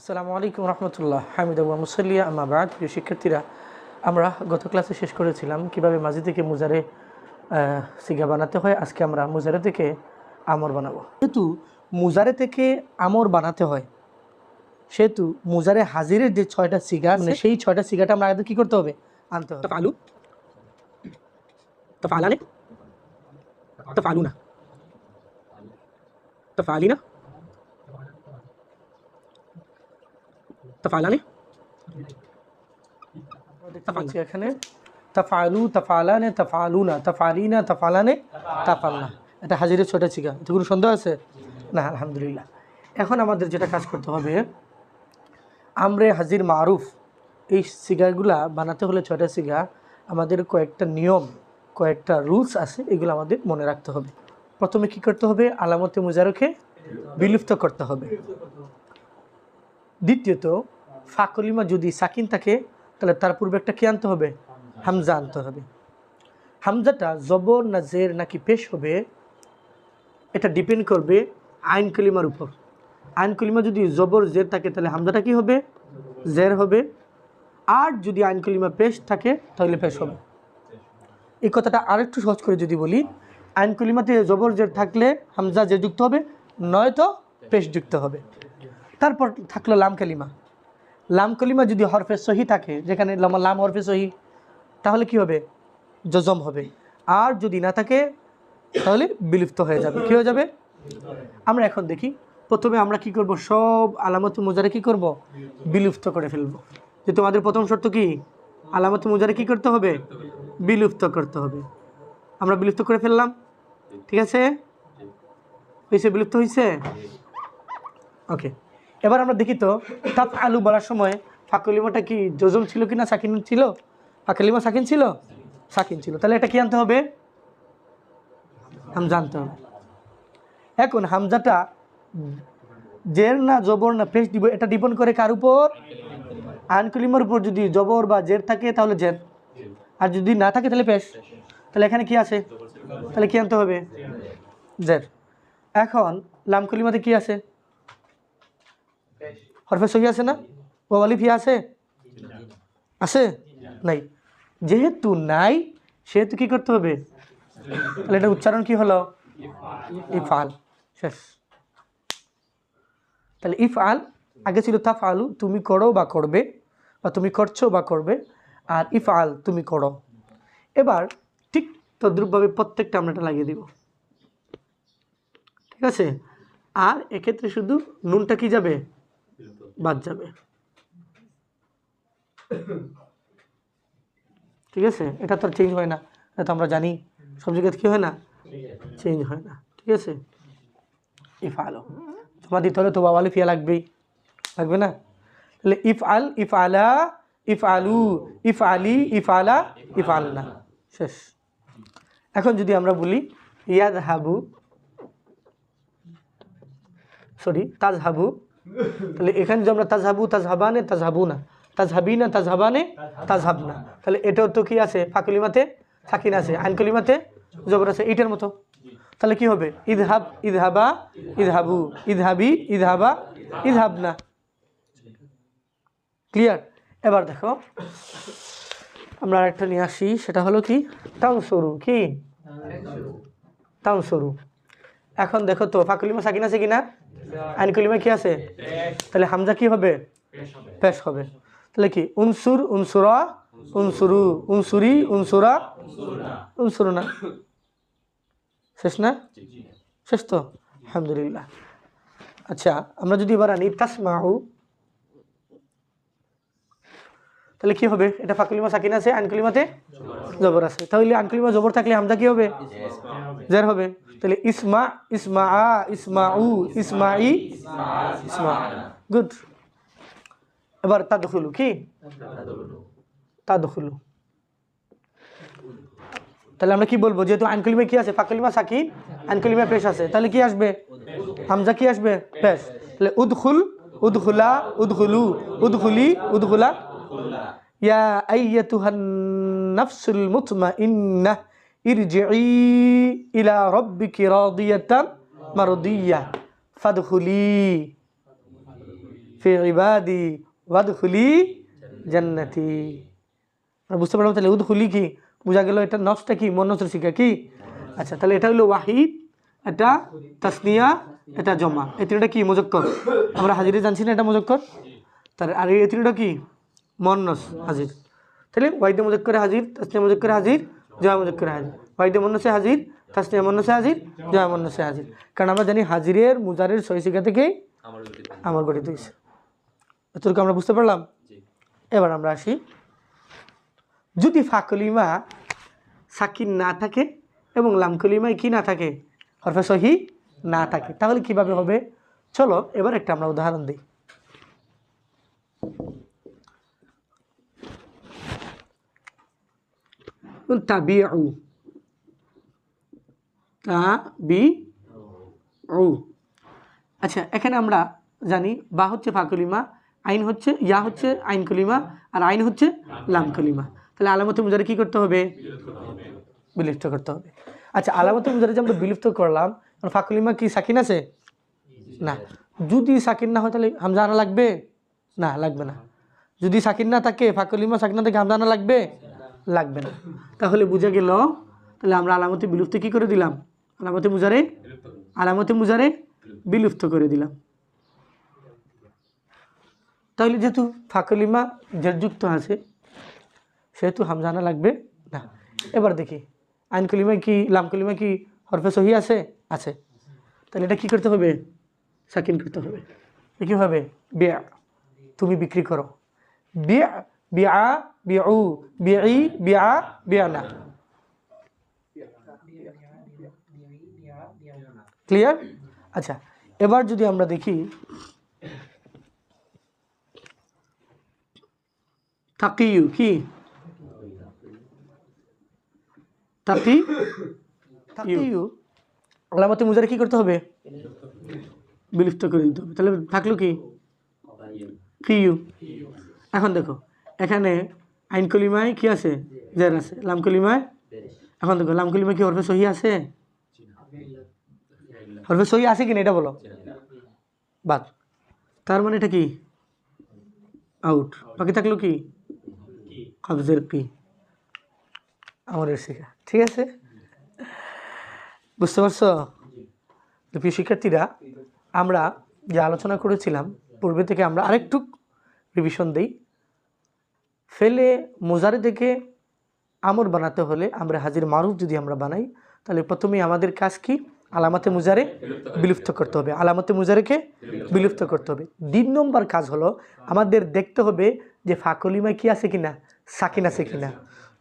আসসালামু আলাইকুম রহমতুল্লাহ। হামিদ আবু মুসল্লিয়া। আমাবাদ প্রিয় শিক্ষার্থীরা, আমরা গত ক্লাসে শেষ করেছিলাম কীভাবে মাঝি থেকে মুজারে সিগা বানাতে হয়। আজকে আমরা মুজারে থেকে আমর বানাবো। যেহেতু মুজারে থেকে আমর বানাতে হয়, সেহেতু মুজারে হাজিরের যে ছয়টা সিগা মানে সেই ছয়টা সিগাটা আমরা আগে কী করতে হবে? আনতে হবে। আলু তো ফালানে তো ফালু না তো ফালি না তাফালানি দেখতে এখানে তাফালু তাফালানে, তাফালুনা, তাফালিনা, তাফালানে, তাফালনা। এটা হাজিরের ছয়টা চিকা এতে কোনো সন্দেহ আছে? না, আলহামদুলিল্লাহ। এখন আমাদের যেটা কাজ করতে হবে, আমরে হাজির মারুফ, এই সিগাগুলা বানাতে হলে ছয়টা সিগা আমাদের কয়েকটা নিয়ম, কয়েকটা রুলস আছে, এগুলো আমাদের মনে রাখতে হবে। প্রথমে কি করতে হবে? আলামতে মুজারকে বিলুপ্ত করতে হবে। দ্বিতীয়ত ফাকলিমা যদি সাকিন থাকে তাহলে তার পূর্বে একটা কি আনতে হবে? হামজা। আনতে হবে। হামজাটা জবর না জের নাকি পেশ হবে এটা ডিপেন্ড করবে আইন কলিমার উপর। আইন কলিমা যদি জবর জের থাকে তাহলে হামজাটা কি হবে? জের হবে। আর যদি আইন কলিমা পেশ থাকে তাহলে পেশ হবে। এই কথাটা আরেকটু সহজ করে যদি বলি আইন কলিমাতে জবর জের থাকলে হামজা যে যুক্ত হবে নয়তো পেশ যুক্ত হবে। তারপর থাকল লাম কালিমা। লাম কালিমা যদি হরফে সহি থাকে, যেখানে লাম- হরফে সহি, তাহলে কি হবে? জজম হবে। আর যদি না থাকে, তাহলে বিলুপ্ত হয়ে যাবে। কী হয়ে যাবে? আমরা এখন দেখি। প্রথমে আমরা কি করব? সব আলামত মুজারে কি করব? বিলুপ্ত করে ফেলব। যে তোমাদের প্রথম শর্ত কি? আলামত মুজারে কি করতে হবে? বিলুপ্ত করতে হবে। আমরা বিলুপ্ত করে ফেললাম। ঠিক আছে? হয়েছে বিলুপ্ত হয়েছে ওকে। এবার আমরা দেখি তো তাপ আলু বলার সময় ফাকলিমাটা কি জজম ছিল কি না সাকিন ছিল? ফাকলিমা সাকিন ছিল? সাকিন ছিল। তাহলে এটা কি আনতে হবে? হামজা আনতে হবে। এখন হামজাটা জের না জবর না পেশ দিব, এটা ডিপেন্ড করে কার উপর? আনকলিমার উপর। যদি জবর বা জের থাকে, তাহলে জের। আর যদি না থাকে, তাহলে পেশ। তাহলে এখানে কি আছে? তাহলে কি আনতে হবে? জের। এখন লামকলিমাতে কি আছে? হরফে সহি আছে না? ওয়ালিফি আছে? আছে? নাই। যেহেতু নাই, সেহেতু কি করতে হবে? তাহলে এটা উচ্চারণ কি হলো? ইফআল। শেষ। তাহলে ইফআল, আগে ছিল তাফ আলু তুমি করো বা করবে, বা তুমি করছ বা করবে, আর ইফআল, তুমি করো। এবার ঠিক তদ্রুপভাবে প্রত্যেকটা আমরা এটা লাগিয়ে দিব। ঠিক আছে? আর এক্ষেত্রে শুধু নুনটা কি যাবে? বাদ যাবে। ঠিক আছে? এটা তো চেঞ্জ হয় না। এটা তো আমরা জানি। সব জায়গায় কী হয় না? চেঞ্জ হয় না। ঠিক আছে? ইফ আলো। জমা দিতে হলে তো বাবালি ফিয়া লাগবেই লাগবে। না? তাহলে ইফ আল ইফ আলা ইফ আলু ইফ আলি ইফ আলা ইফ আলনা। শেষ। এখন যদি আমরা বলি ইয়াদ হাবু সরি তাজ হাবু তাহলে এখানে যদি আমরা তাজহাবু, তাজহাবানে তাজহাবু না তাজহাবি না তাজহাবানে। তাজহাব না তাহলে এটাও তো কি আছে? ফাকুলিমাতে সাকিন আছে। আইনকলিমাতে জবর আছে। এইটার মতো। তাহলে কি হবে? ইদহাব, ইদহাবা, ইদহাবু। ইদহাবি, ইদহাবা ইদহাব না ক্লিয়ার? এবার দেখো। আমরা আরেকটা নিয়ে আসি। সেটা হলো কি? তাও সরু কি? তাও সরু এখন দেখো তো ফাকুলিমা সাকিন আছে কিনা? আইন কলিমা কি আছে? তাহলে হামজা কি হবে? পেশ হবে। তাহলে কি? উনসুর উনসুরা উনসুরু উনসুরি উনসুরা উনসুরু না শেষ না? শেষ তো? আলহামদুলিল্লাহ। আচ্ছা আমরা যদি এবার আনি তাসমাহু। তাহলে কি হবে? এটা ফাকুলিমা সাকিন আছে আনকুলিমাতে জবর আছে। তাহলে আনকুলিমা জবর থাকলে হামজা কি হবে। জের হবে। তাহলে ইসমা ইসমা আ ইসমা উ ইসমাই। ইসমা গুড এবার তাদখুলু কি? তাদখুলু। তাহলে আমরা কি বলব? যেহেতু আনকলিমা কি আছে? ফাকলিমা সাকিন আনকলিমা পেশ আছে। তাহলে কি আসবে? হামজা কি আসবে? পেশ। তাহলে উদখুল, উদখুলা, উদখুলু, উদখুলি, উদখুলা। ইয়া আইয়াতুহান নাফসুল মুতমাইন্নাহ। ইরজিই ইলা রাব্বিকি রাদিয়াতান মারদিয়া ফাদখুলি ফি ইবাদি ওয়াদখুলি জান্নাতি। বুঝতে পারলাম তাহলে উদখুলি কি? বোঝা গেল এটা নফসটা কি? মন্নসর শিখা কি? আচ্ছা তাহলে এটা হলো ওয়াহিদ, এটা তাসনিয়া, এটা জমা। এই তিনটা কি? মুজক্কর আমরা হাজিরে জানছি না এটা মুজক্কর তার আর এই তিনটা কি? মন্নস, হাজির। তাহলে ওয়াইদে মুজক্করে হাজির, তাসনিয়া মুজক্করে হাজির জয়া মুজক্করে হাজির। ওয়াইদে মন্নসে হাজির তাসনিয়া মন্নসে হাজির জয়া মন্নসে হাজির। কারণ আমরা জানি হাজিরের মুজারের সহিষিকা থেকেই আমার গঠিত হয়েছে। এতটুকু আমরা বুঝতে পারলাম? এবার আমরা আসি। যদি ফাকলিমা সাকিন না থাকে এবং লামকলিমায় কি না থাকে হরফে সহি না থাকে তাহলে কীভাবে হবে? চলো এবার একটা আমরা উদাহরণ দিই। তাবিউ তাবিউ আচ্ছা এখানে আমরা জানি বা হচ্ছে ফাকলিমা আইন হচ্ছে, ইয়া হচ্ছে আইন কলিমা, আর আইন হচ্ছে লাম কলিমা। তাহলে আলামতে মুজারে কি করতে হবে? বিলুপ্ত করতে হবে। আচ্ছা আলামতে মুজারে যে আমরা বিলুপ্ত করলাম ফাকলিমা কি সাকিন আছে? না। যদি সাকিন না হয় তাহলে হামজা আনা লাগবে? না লাগবে না। যদি সাকিন না থাকে ফাকলিমা সাকিন না থাকে, হামজা লাগবে? লাগবে না। তাহলে বুঝে গেল, তাহলে আমরা আলামতে বিলুপ্ত কি করে দিলাম? আলামতে মুজারে? আলামতে মুজারে বিলুপ্ত করে দিলাম। তাহলে যেহেতু ফাকলিমা জেরযুক্ত আছে, সেহেতু হামজানা লাগবে না। এবার দেখি, আইন কলিমায় কি, লাম কলিমায় কি হরফে সহি আছে? আছে। তাহলে এটা কি করতে হবে? সাকিন করতে হবে। এ কি হবে? বিয়া। তুমি বিক্রি করো। বিয়া বিয়া বিউ, বিই, বিয়া বিয়া না ক্লিয়ার আচ্ছা এবার যদি আমরা দেখি তাকিউ কি? তাকি তাকিউ আলামতে মুজারে কি করতে হবে? বিলুপ্ত করে দিতে হবে। তাহলে থাকল কি? কিউ। এখন দেখো। এখানে আইন কলিমায় কি আছে? জের আছে। লাম কলিমায়? এখন দেখো, লাম কলিমায় কি হরফে সহি আছে? হরফে সহি আছে কিনা এটা বলো। বাদ। তার মানে এটা কি? আউট। বাকি থাকল কি? কবজের কি আমাদের শেখা। ঠিক আছে? বুঝতে পারছ? প্রিয় শিক্ষার্থীরা, আমরা যে আলোচনা করেছিলাম, পূর্বে থেকে আমরা আরেকটু রিভিশন দিই। ফেলে মোজারে থেকে আমর বানাতে হলে আমরা হাজির মারুফ যদি আমরা বানাই, তাহলে প্রথমে আমাদের কাজ কি? আলামতে মুজারে বিলুপ্ত করতে হবে। আলামতে মুজারেকে বিলুপ্ত করতে হবে। তিন নম্বর কাজ হলো, আমাদের দেখতে হবে যে ফাকলিমায় কি আছে কিনা, সাকিন আছে কিনা।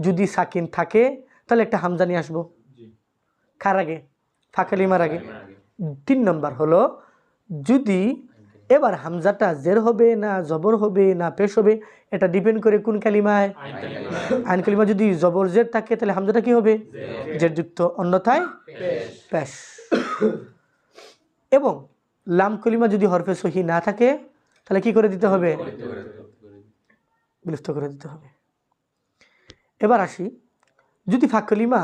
যদি সাকিন থাকে, তাহলে একটা হামজা নিয়ে আসব। কার আগে? ফাকলিমার আগে। তিন নম্বর হলো, যদি এবার হামজাটা জের হবে না জবর হবে না পেশ হবে এটা ডিপেন্ড করে কোন কালিমায়? আইন কালিমা যদি জবর জের থাকে তাহলে হামজাটা কি হবে? জেরযুক্ত অন্যথায় পেশ। এবং লাম কলিমা যদি হরফে সহি না থাকে তাহলে কি করে দিতে হবে? বিলুপ্ত করে দিতে হবে। এবার আসি যদি ফাঁক কলিমা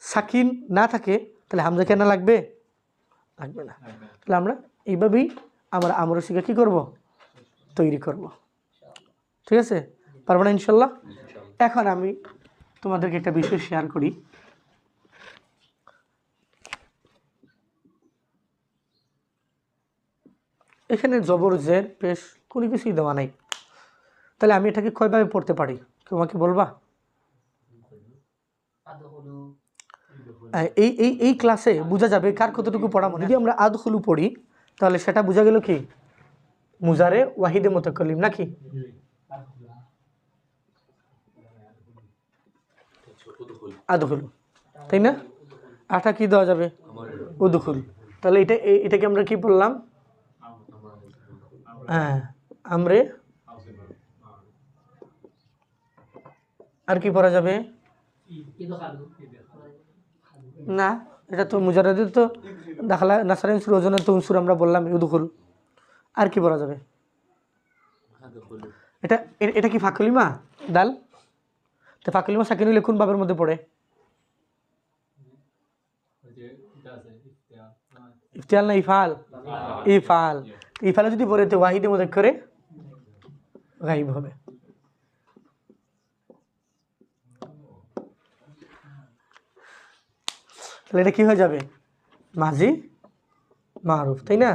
সাকিন না থাকে তাহলে হামজা কেন লাগবে? লাগবে না। তাহলে আমরা এইভাবেই আমরা আমরা শিখে কী করব? তৈরি করব। ঠিক আছে? পারব না ইনশাল্লাহ? এখন আমি তোমাদেরকে একটা বিষয় শেয়ার করি। এখানে জবর জের পেশ কোনো কিছুই দেওয়া নাই। তাহলে আমি এটাকে কয়ভাবে পড়তে পারি? তোমাকে বলবা? এই এই এই ক্লাসে বোঝা যাবে কার কতটুকু পড়া মনে যদি আমরা আদখুলু পড়ি তাহলে সেটা বোঝা গেল কি? মুজারে ওয়াহিদে মোতাকলিম নাকি? আদখুলু। তাই না? আটা কি দেওয়া যাবে? উদখুল। তাহলে এটা এটাকে আমরা কি বললাম? হ্যাঁ আমরে। আর কি পড়া যাবে? না। এটা তো মুজারাদের তো দাখলা নাসারিন সুর ওজনের তো উনসুর আমরা বললাম ইউদুকুল আর কি বলা যাবে? এটা এটা কি ফাকলিমা? দাল? তো ফাকলিমা সাকিন হইলে কোন বাবের মধ্যে পড়ে। ইফতিয়াল না ইফাল? ইফাল। এই ফেলা যদি পড়ে তো ওয়াহিদে মধ্যে করে গাইব হবে। তাহলে এটা কি হয়ে যাবে? মাঝি মারুফ তাই না?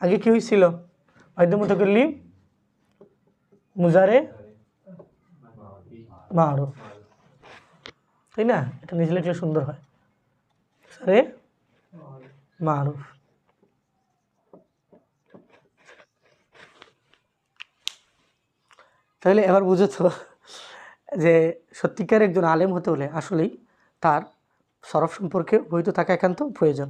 আগে কি হয়েছিল? মধ্যে করলি? মুজারে? মারুফ। তাই না? এটা নিজে লিখলে সুন্দর হয়। সারে মারুফ। তাহলে এবার বুঝেছ যে সত্যিকার একজন আলেম হতে হলে আসলেই তার সরফ সম্পর্কে বৈধ থাকা একান্ত প্রয়োজন।